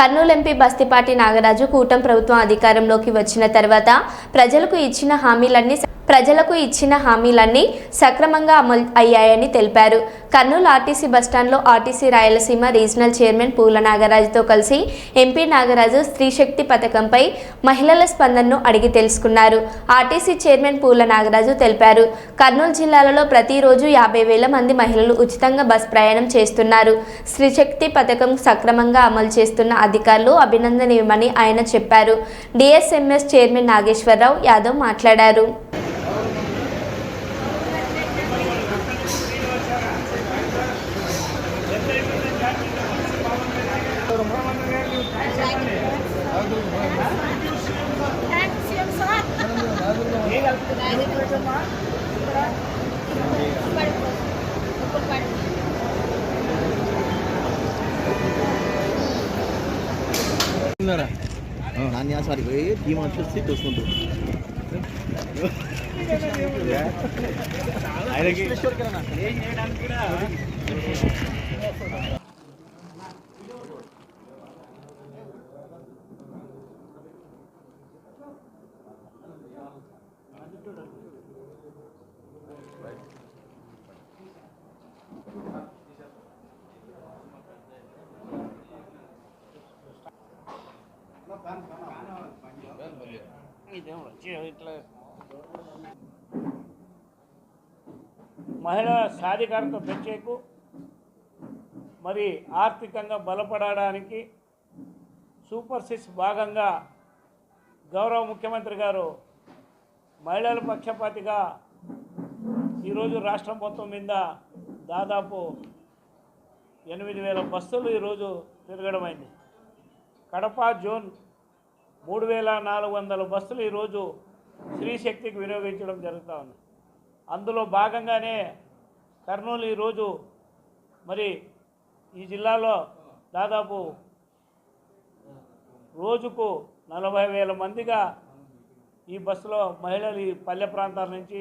Kurnool MP Bastipati Nagaraju కూటమి ప్రభుత్వం అధికారంలోకి వచ్చిన తర్వాత ప్రజలకు ఇచ్చిన హామీలన్నీ ప్రజలకు ఇచ్చిన హామీలన్నీ సక్రమంగా అమలు అయ్యాయని తెలిపారు. కర్నూలు ఆర్టీసీ బస్టాండ్లో RTC Rayalaseema regional chairman Poola నాగరాజుతో కలిసి ఎంపీ నాగరాజు స్త్రీశక్తి పథకంపై మహిళల స్పందనను అడిగి తెలుసుకున్నారు. ఆర్టీసీ చైర్మన్ పూల నాగరాజు తెలిపారు. కర్నూలు జిల్లాలలో ప్రతిరోజు యాభై వేల మంది మహిళలు ఉచితంగా బస్ ప్రయాణం చేస్తున్నారు. స్త్రీశక్తి పథకం సక్రమంగా అమలు చేస్తున్న అధికారులు అభినందనీయమని ఆయన చెప్పారు. డిఎస్ఎంఎస్ చైర్మన్ నాగేశ్వరరావు యాదవ్ మాట్లాడారు. నాన్న సారికి పోయి ధీమా చూసి చూసుకుంటూ ఆయనకి మహిళా సాధికారత పెంచేకు మరి ఆర్థికంగా బలపడడానికి సూపర్ సిక్స్ భాగంగా గౌరవ ముఖ్యమంత్రి గారు మహిళల పక్షపాతిగా ఈరోజు రాష్ట్రం మొత్తం మీద దాదాపు ఎనిమిది వేల బస్సులు ఈరోజు తిరగడమైంది. కడప జోన్ మూడు వేల నాలుగు వందల బస్సులు ఈరోజు స్త్రీశక్తికి వినియోగించడం జరుగుతూ ఉంది. అందులో భాగంగానే కర్నూలు ఈరోజు మరి ఈ జిల్లాలో దాదాపు రోజుకు నలభై వేల మందిగా ఈ బస్సులో మహిళలు ఈ పల్లె ప్రాంతాల నుంచి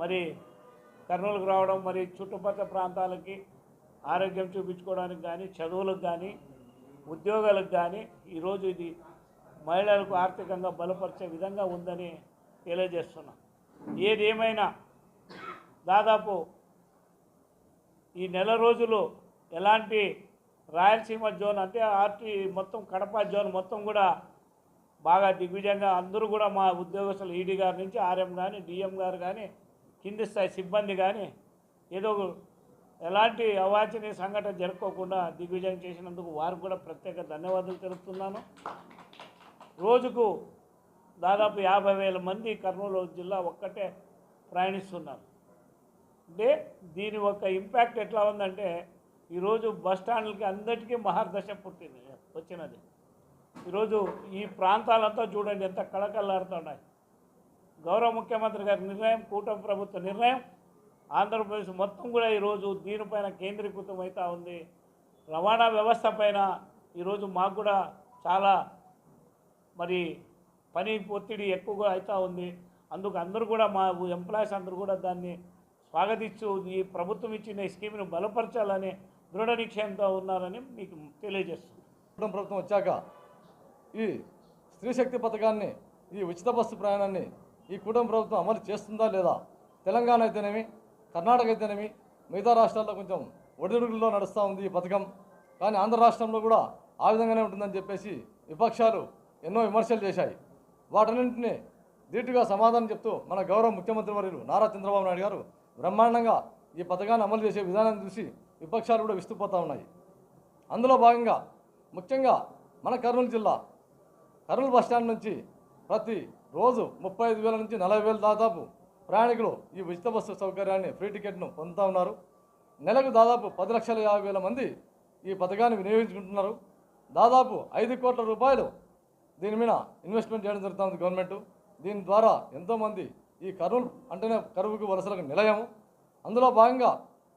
మరి కర్నూలుకు రావడం మరి చుట్టుపక్కల ప్రాంతాలకి ఆరోగ్యం చూపించుకోవడానికి కానీ చదువులకు కానీ ఉద్యోగాలకు కానీ ఈరోజు ఇది మహిళలకు ఆర్థికంగా బలపరిచే విధంగా ఉందని తెలియజేస్తున్నాం. ఏది ఏమైనా దాదాపు ఈ నెల రోజులు ఎలాంటి రాయలసీమ జోన్ అంటే ఆర్టీ మొత్తం కడప జోన్ మొత్తం కూడా బాగా దిగ్విజయంగా అందరూ కూడా మా ఉద్యోగస్తులు ఈడీ గారి నుంచి ఆర్ఎం కానీ డిఎం గారు కానీ కింది స్థాయి సిబ్బంది కానీ ఏదో ఎలాంటి అవాంఛనీయ సంఘటన జరుపుకోకుండా దిగ్విజయం చేసినందుకు వారికి కూడా ప్రత్యేక ధన్యవాదాలు తెలుపుతున్నాను. రోజుకు దాదాపు యాభై వేల మంది కర్నూలు జిల్లా ఒక్కటే ప్రయాణిస్తున్నారు. అంటే దీని యొక్క ఇంపాక్ట్ ఎట్లా ఉందంటే ఈరోజు బస్ స్టాండ్లకి అందరికీ మహర్దశ పుట్టింది వచ్చినది. ఈరోజు ఈ ప్రాంతాలంతా చూడండి ఎంత కళకళలాడుతున్నాయి. గౌరవ ముఖ్యమంత్రి గారి నిర్ణయం కూటమి ప్రభుత్వ నిర్ణయం ఆంధ్రప్రదేశ్ మొత్తం కూడా ఈరోజు దీనిపైన కేంద్రీకృతం అవుతూ ఉంది. రవాణా వ్యవస్థ పైన ఈరోజు మాకు కూడా చాలా మరి పని ఒత్తిడి ఎక్కువగా అవుతూ ఉంది. అందుకు అందరూ కూడా మా ఎంప్లాయీస్ అందరూ కూడా దాన్ని స్వాగతిస్తూ ఈ ప్రభుత్వం ఇచ్చిన ఈ స్కీమ్ను బలపరచాలని దృఢ నిశ్చయంతో ఉన్నారని మీకు తెలియజేస్తుంది ప్రభుత్వం వచ్చాక ఈ స్త్రీశక్తి పథకాన్ని ఈ ఉచిత బస్సు ప్రయాణాన్ని ఈ కుటుంబ ప్రభుత్వం అమలు చేస్తుందా లేదా? తెలంగాణ అయితేనేమి కర్ణాటక అయితేనేమి మిగతా రాష్ట్రాల్లో కొంచెం ఒడిదుడుగుల్లో నడుస్తూ ఉంది ఈ పథకం. కానీ ఆంధ్ర రాష్ట్రంలో కూడా ఆ విధంగానే ఉంటుందని చెప్పేసి విపక్షాలు ఎన్నో విమర్శలు చేశాయి. వాటన్నింటినీ ధీటుగా సమాధానం చెప్తూ మన గౌరవ ముఖ్యమంత్రి వర్యులు నారా చంద్రబాబు నాయుడు గారు బ్రహ్మాండంగా ఈ పథకాన్ని అమలు చేసే విధానాన్ని చూసి విపక్షాలు కూడా విస్తుపోతూ ఉన్నాయి. అందులో భాగంగా ముఖ్యంగా మన కర్నూలు జిల్లా కర్నూలు బస్టాండ్ నుంచి ప్రతి రోజు ముప్పై ఐదు వేల నుంచి నలభై వేల దాదాపు ప్రయాణికులు ఈ ఉచిత బస్సు సౌకర్యాన్ని ఫ్రీ టికెట్ను పొందుతూ ఉన్నారు. నెలకు దాదాపు పది లక్షల యాభై వేల మంది ఈ పథకాన్ని వినియోగించుకుంటున్నారు. దాదాపు ఐదు కోట్ల రూపాయలు దీని మీద ఇన్వెస్ట్మెంట్ చేయడం జరుగుతుంది గవర్నమెంట్ దీని ద్వారా ఎంతోమంది ఈ కరువు అంటేనే కరువుకు వలసలకు నిలయము. అందులో భాగంగా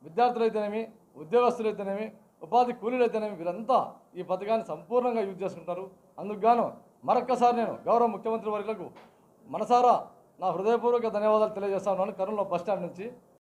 విద్యార్థులైతేనేమి ఉద్యోగస్తులైతేనేమి ఉపాధి కూలీలైతేనేమి వీరంతా ఈ పథకాన్ని సంపూర్ణంగా యూజ్ చేసుకుంటారు. అందుకుగాను మరొక్కసారి నేను గౌరవ ముఖ్యమంత్రి వర్గులకు మనసారా నా హృదయపూర్వక ధన్యవాదాలు తెలియజేస్తా ఉన్నాను కర్నూలు బస్ స్టాండ్ నుంచి.